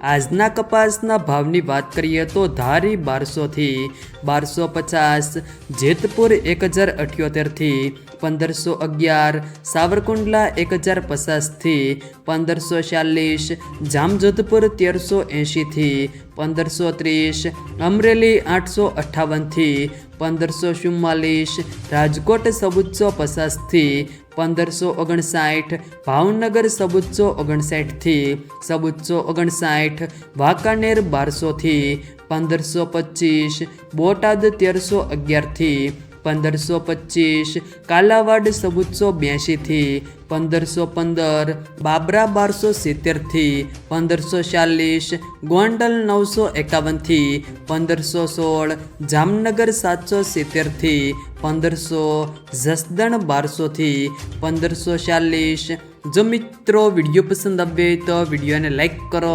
આજના કપાસના ભાવની વાત કરીએ તો ધારી બારસોથી બારસો પચાસ જેતપુર એક હજાર અઠ્યોતેરથી પંદરસો અગિયાર, સાવરકુંડલા એક હજાર પચાસથી પંદરસો ચાલીસ જામજોધપુર તેરસો એંશીથી પંદરસો ત્રીસ, અમરેલી આઠસો અઠ્ઠાવનથી પંદરસો ચુમ્માલીસ, રાજકોટ સબુચ્ચો પચાસથી પંદરસો ઓગણસાઠ, ભાવનગર સવુચ્ચો ઓગણસાઠથી સવુચ્ચો ઓગણસાઠ વાંકાનેર બારસોથી પંદરસો પચીસ, બોટાદ તેરસો અગિયારથી પંદરસો પચીસ, કાલાવાડ ચૌદસો બ્યાસીથી પંદરસો પંદર, બાબરા બારસો સિત્તેરથી, પંદરસો ચાલીસ, ગોંડલ નવસો એકાવનથી, પંદરસો સોળ, જામનગર સાતસો સિત્તેરથી, પંદરસો, જસદણ બારસોથી, પંદરસો ચાલીસ. જો મિત્રો વીડિયો પસંદ આવે તો વિડીયોને લાઈક કરો